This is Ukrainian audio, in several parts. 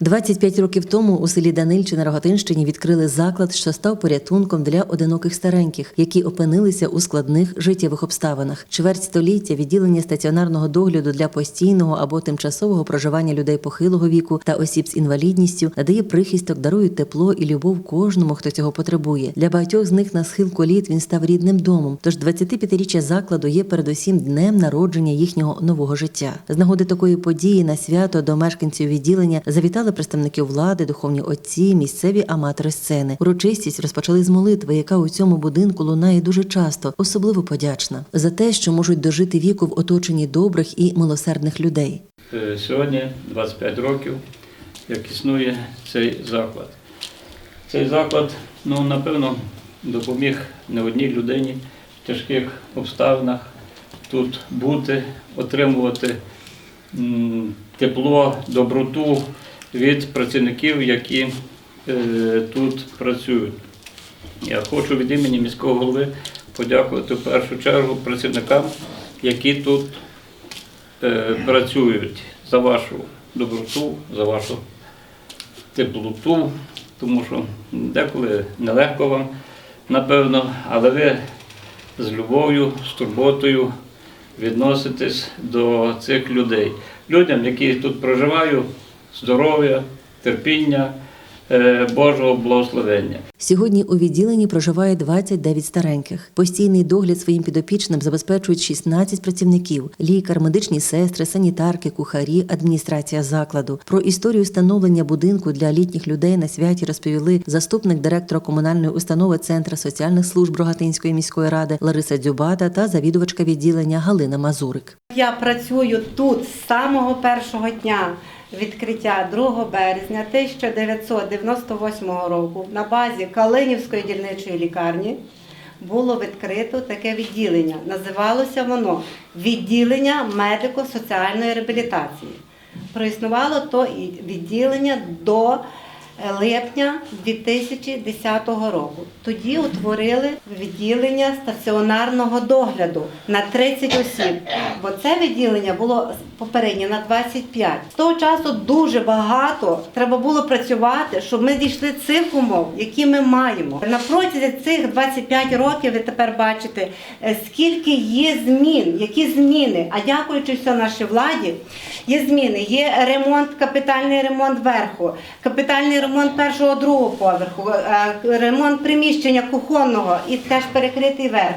25 років тому у селі Данильче на Рогатинщині відкрили заклад, що став порятунком для одиноких стареньких, які опинилися у складних життєвих обставинах. Чверть століття відділення стаціонарного догляду для постійного або тимчасового проживання людей похилого віку та осіб з інвалідністю надає прихисток, дарує тепло і любов кожному, хто цього потребує. Для багатьох з них на схилку літ він став рідним домом. Тож 25-річчя закладу є передусім днем народження їхнього нового життя. З нагоди такої події на свято до мешканців відділення завітали представники влади, духовні отці, місцеві аматори сцени. Урочистість розпочали з молитви, яка у цьому будинку лунає дуже часто, особливо подячна за те, що можуть дожити віку в оточенні добрих і милосердних людей. Е, Сьогодні 25 років, як існує цей заклад. Цей заклад, ну, напевно, допоміг не одній людині в тяжких обставинах тут бути, отримувати тепло, доброту від працівників, які е, тут працюють. Я хочу від імені міського голови подякувати в першу чергу працівникам, які тут е, працюють за вашу доброту, за вашу теплоту, тому що деколи нелегко вам, напевно, але ви з любов'ю, з турботою відноситесь до цих людей. Людям, які тут проживають, здоров'я, терпіння, е, Божого благословення. Сьогодні у відділенні проживає 29 стареньких. Постійний догляд своїм підопічним забезпечують 16 працівників: лікар, медичні сестри, санітарки, кухарі, адміністрація закладу. Про історію становлення будинку для літніх людей на святі розповіли заступник директора комунальної установи Центра соціальних служб Рогатинської міської ради Лариса Дзюбата та завідувачка відділення Галина Мазурик. Я працюю тут з самого першого дня відкриття 2 березня 1998 року на базі Калинівської дільничої лікарні було відкрито таке відділення. Називалося воно відділення медико-соціальної реабілітації. Проіснувало то відділення до липня 2010 року. Тоді утворили відділення стаціонарного догляду на 30 осіб, бо це відділення було попереднє на 25. З того часу дуже багато треба було працювати, щоб ми дійшли цих умов, які ми маємо. На протязі цих 25 років ви тепер бачите, е, скільки є змін, які зміни. А дякуючи все нашій владі, є зміни. Є ремонт, капітальний ремонт верху, капітальний ремонт першого другого поверху, е, ремонт приміщення кухонного і теж перекритий верх.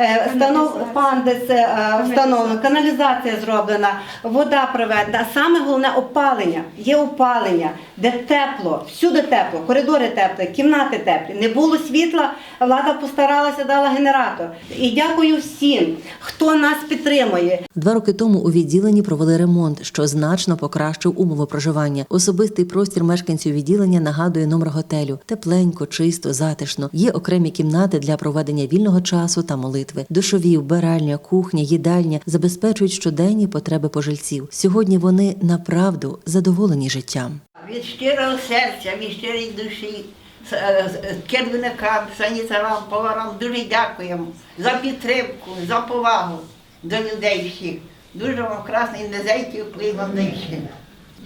Е, Станов пандус е, встановлено, каналізація зроблена, вода проведена. А саме головне опалення. Є опалення, де тепло, всюди тепло, коридори теплі, кімнати теплі. Не було світла, влада постаралася, дала генератор. І дякую всім, хто нас підтримує. Два роки тому у відділенні провели ремонт, що значно покращив умови проживання. Особистий простір мешканців відділення нагадує номер готелю: тепленько, чисто, затишно. Є окремі кімнати для проведення вільного часу та молитви. Душові, вбиральня, кухня, їдальня забезпечують щоденні потреби пожильців. Сьогодні вони направду задоволені життям. Від щирого серця, від щирої душі, с- е, керівникам, санітарам, поварам дуже дякуємо за підтримку, за повагу до людей всіх. Дуже вам красний незайкий вплив вам.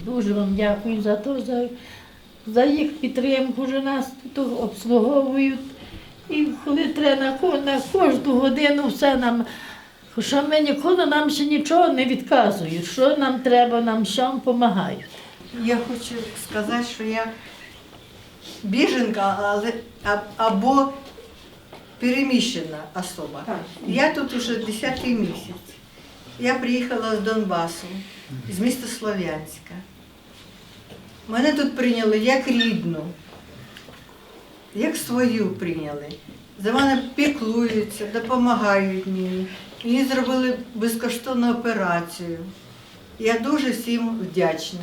Дуже вам дякую за те, за, за їх підтримку, що нас тут обслуговують. І коли треба на, кожну годину все нам, що ми ніколи нам ще нічого не відказують, що нам треба, нам що допомагають. Я хочу сказати, що я біженка, але або переміщена особа. Я тут уже 10-й місяць. Я приїхала з Донбасу, з міста Слов'янська. Мене тут прийняли як рідну, як свою прийняли. За мене піклуються, допомагають мені. Мені зробили безкоштовну операцію. Я дуже всім вдячна.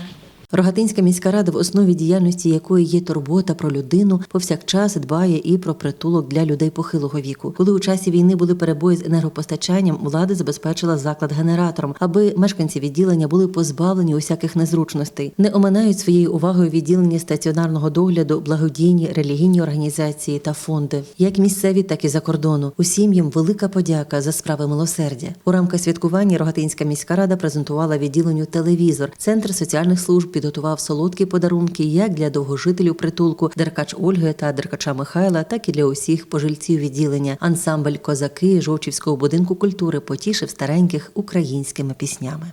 Рогатинська міська рада, в основі діяльності якої є турбота про людину, повсякчас дбає і про притулок для людей похилого віку. Коли у часі війни були перебої з енергопостачанням, влада забезпечила заклад генератором, аби мешканці відділення були позбавлені усяких незручностей. Не оминають своєю увагою відділення стаціонарного догляду, благодійні релігійні організації та фонди, як місцеві, так і за кордону. Усім їм велика подяка за справи милосердя. У рамках святкування Рогатинська міська рада презентувала відділенню телевізор, центр соціальних служб під підготував солодкі подарунки як для довгожителів притулку Деркач Ольги та Деркача Михайла, так і для усіх пожильців відділення. Ансамбль Козаки Жовчівського будинку культури потішив стареньких українськими піснями.